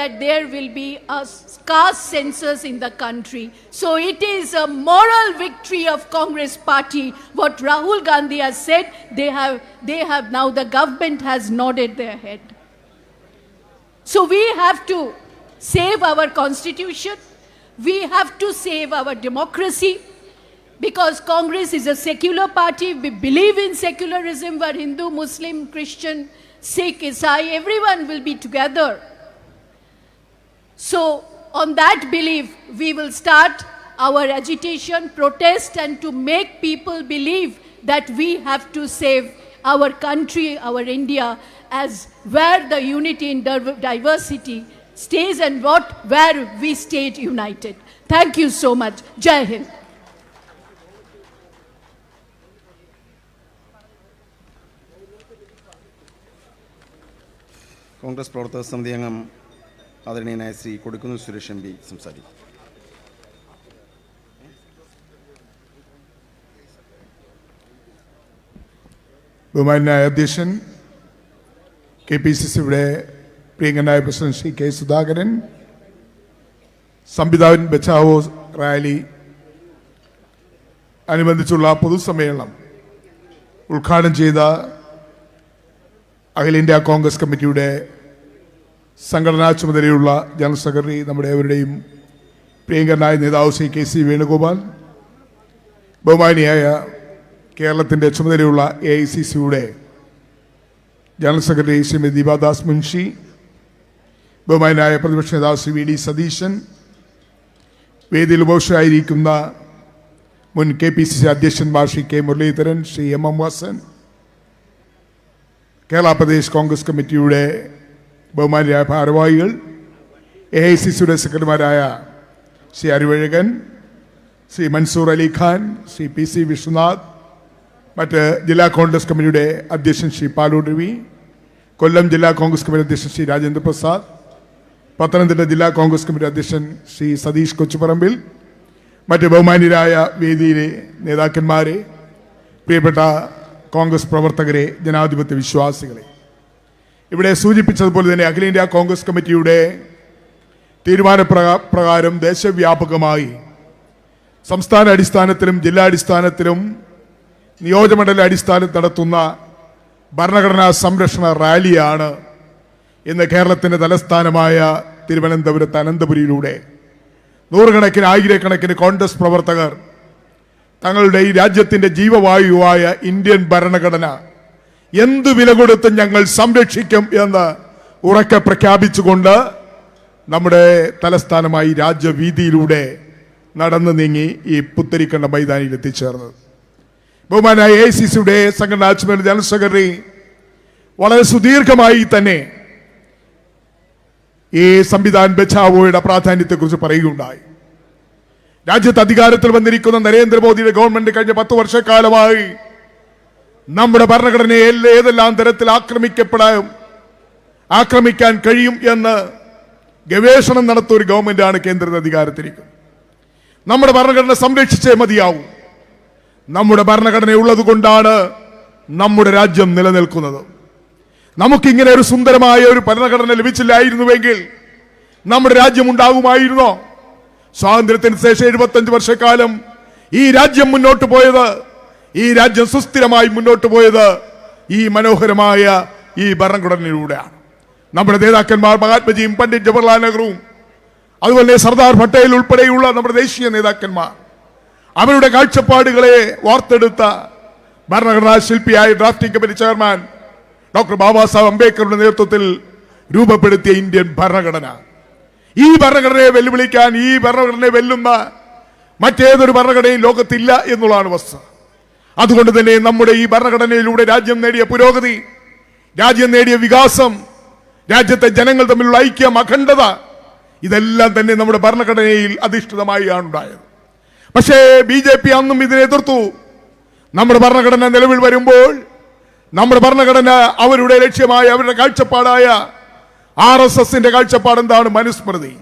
that there will be a scarce census in the country. So it is a moral victory of Congress party. What Rahul Gandhi has said, they have, they have now the government has nodded their head. So we have to save our constitution. We have to save our democracy because Congress is a secular party. We believe in secularism where Hindu, Muslim, Christian, Sikh, Isai, everyone will be together. So, on that belief, we will start our agitation, protest, and to make people believe that we have to save our country, our India, as where the unity in div- diversity stays and what where we stayed united. Thank you so much. Jai Hind. Congress പ്രവർത്തക സമിതി അംഗം ആദരണീയനായ ശ്രീ കൊടുക്കുന്നു Suresh M P സംസാരിക്കും. ബഹുമാനായ അധ്യക്ഷൻ K P C സിയുടെ പ്രിയങ്കനായ president Shri K Sudhakaran Samvidhan Bachao rally അനുബന്ധിച്ചുള്ള പൊതുസമ്മേളനം ഉദ്ഘാടനം ചെയ്ത അഖിലേന്ത്യാ കോൺഗ്രസ് കമ്മിറ്റിയുടെ സംഘടനാ ചുമതലയുള്ള ജനറൽ സെക്രട്ടറി നമ്മുടെ അവരുടെയും പ്രിയങ്കരനായ നേതാവ് ശ്രീ കെ സി വേണുഗോപാൽ ബഹുമാനിയായ കേരളത്തിന്റെ ചുമതലയുള്ള എ ഐ സി സിയുടെ ജനറൽ സെക്രട്ടറി ശ്രീമതി ദീപാദാസ് മുൻഷി ബഹുമാനായ പ്രതിപക്ഷ നേതാവ് ശ്രീ വി ഡി സതീശൻ വേദിയിൽ ഉപവിഷ്ടരായിരിക്കുന്ന മുൻ K P C C അധ്യക്ഷന്മാർ Shri K Muraleedharan Shri M M Vasan Kerala Pradesh Congress കമ്മിറ്റിയുടെ ബഹുമാനിയായ ഭാരവാഹികൾ എ ഐ സി സിയുടെ സെക്രട്ടറിമാരായ ശ്രീ അരിവഴകൻ ശ്രീ മൻസൂർ അലി ഖാൻ ശ്രീ പി സി വിശ്വനാഥ് മറ്റ് ജില്ലാ കോൺഗ്രസ് കമ്മിറ്റിയുടെ അധ്യക്ഷൻ ശ്രീ പാലൂർ രവി കൊല്ലം ജില്ലാ കോൺഗ്രസ് കമ്മിറ്റി അധ്യക്ഷൻ ശ്രീ രാജേന്ദ്ര പ്രസാദ് പത്തനംതിട്ട ജില്ലാ കോൺഗ്രസ് കമ്മിറ്റി അധ്യക്ഷൻ ശ്രീ സതീഷ് കൊച്ചുപറമ്പിൽ മറ്റ് ബഹുമാന്യരായ വേദിയിലെ നേതാക്കന്മാരെ പ്രിയപ്പെട്ട കോൺഗ്രസ് പ്രവർത്തകരെ ജനാധിപത്യ വിശ്വാസികളെ. ഇവിടെ സൂചിപ്പിച്ചതുപോലെ തന്നെ അഖിലേന്ത്യാ കോൺഗ്രസ് കമ്മിറ്റിയുടെ തീരുമാന പ്രകാ- പ്രകാരം ദേശവ്യാപകമായി സംസ്ഥാന അടിസ്ഥാനത്തിലും ജില്ലാടിസ്ഥാനത്തിലും നിയോജകമണ്ഡല അടിസ്ഥാനത്തിൽ നടത്തുന്ന ഭരണഘടനാ സംരക്ഷണ റാലിയാണ് ഇന്ന് കേരളത്തിന്റെ തലസ്ഥാനമായ തിരുവനന്തപുരത്ത് അനന്തപുരിയിലൂടെ. നൂറുകണക്കിന് ആയിരക്കണക്കിന് കോൺഗ്രസ് പ്രവർത്തകർ തങ്ങളുടെ ഈ രാജ്യത്തിന്റെ ജീവവായുവായ ഇന്ത്യൻ ഭരണഘടന എന്ത് വില കൊടുത്ത് ഞങ്ങൾ സംരക്ഷിക്കും എന്ന് ഉറക്കെ പ്രഖ്യാപിച്ചുകൊണ്ട് നമ്മുടെ തലസ്ഥാനമായി രാജ്യവീതിയിലൂടെ നടന്നു നീങ്ങി ഈ പുത്തരിക്കണ്ട മൈതാനിയിൽ എത്തിച്ചേർന്നത്. ബഹുമാനായ എ സി സിയുടെ സംഘടനാ ചുമതല ജനറൽ സെക്രട്ടറി വളരെ സുദീർഘമായി തന്നെ ഈ സംവിധാൻ ബച്ചാവോയുടെ പ്രാധാന്യത്തെക്കുറിച്ച് പറയുകയുണ്ടായി. രാജ്യത്ത് അധികാരത്തിൽ വന്നിരിക്കുന്ന നരേന്ദ്രമോദിയുടെ ഗവൺമെന്റ് കഴിഞ്ഞ പത്ത് വർഷക്കാലമായി നമ്മുടെ ഭരണഘടനയെ ഏതെല്ലാം തരത്തിൽ ആക്രമിക്കപ്പെടാം ആക്രമിക്കാൻ കഴിയും എന്ന് ഗവേഷണം നടത്തിയ ഒരു ഗവൺമെന്റാണ് കേന്ദ്രത്തിൽ അധികാരത്തിരിക്കുന്നത്. നമ്മുടെ ഭരണഘടന സംരക്ഷിച്ചേ മതിയാവും. നമ്മുടെ ഭരണഘടന ഉള്ളത് കൊണ്ടാണ് നമ്മുടെ രാജ്യം നിലനിൽക്കുന്നത്. നമുക്കിങ്ങനെ ഒരു സുന്ദരമായ ഒരു ഭരണഘടന ലഭിച്ചില്ലായിരുന്നുവെങ്കിൽ നമ്മുടെ രാജ്യം ഉണ്ടാകുമായിരുന്നോ? സ്വാതന്ത്ര്യത്തിന് ശേഷം എഴുപത്തഞ്ച് വർഷക്കാലം ഈ രാജ്യം മുന്നോട്ട് പോയത് ഈ രാജ്യം സുസ്ഥിരമായി മുന്നോട്ട് പോയത് ഈ മനോഹരമായ ഈ ഭരണഘടനയിലൂടെയാണ്. നമ്മുടെ നേതാക്കന്മാർ മഹാത്മജിയും പണ്ഡിറ്റ് ജവഹർലാൽ നെഹ്റുവും അതുപോലെ സർദാർ പട്ടേൽ ഉൾപ്പെടെയുള്ള നമ്മുടെ ദേശീയ നേതാക്കന്മാർ അവരുടെ കാഴ്ചപ്പാടുകളെ വാർത്തെടുത്ത ഭരണഘടനാ ശില്പിയായ drafting committee chairman doctor Baba Saheb അംബേദ്കറുടെ നേതൃത്വത്തിൽ രൂപപ്പെടുത്തിയ ഇന്ത്യൻ ഭരണഘടന. ഈ ഭരണഘടനയെ വെല്ലുവിളിക്കാൻ ഈ ഭരണഘടനയെ വെല്ലുന്ന മറ്റേതൊരു ഭരണഘടനയും ലോകത്തില്ല എന്നുള്ളതാണ് വസ്തുത. അതുകൊണ്ട് തന്നെ നമ്മുടെ ഈ ഭരണഘടനയിലൂടെ രാജ്യം നേടിയ പുരോഗതി രാജ്യം നേടിയ വികാസം രാജ്യത്തെ ജനങ്ങൾ തമ്മിലുള്ള ഐക്യം അഖണ്ഡത ഇതെല്ലാം തന്നെ നമ്മുടെ ഭരണഘടനയിൽ അധിഷ്ഠിതമായി ആണ് ഉണ്ടായത്. പക്ഷേ ബി ജെ പി അന്നും ഇതിനെ എതിർത്തു. നമ്മുടെ ഭരണഘടന നിലവിൽ വരുമ്പോൾ നമ്മുടെ ഭരണഘടന അവരുടെ ലക്ഷ്യമായ അവരുടെ കാഴ്ചപ്പാടായ ആർ എസ് എസിന്റെ കാഴ്ചപ്പാട് എന്താണ് മനുസ്മൃതി.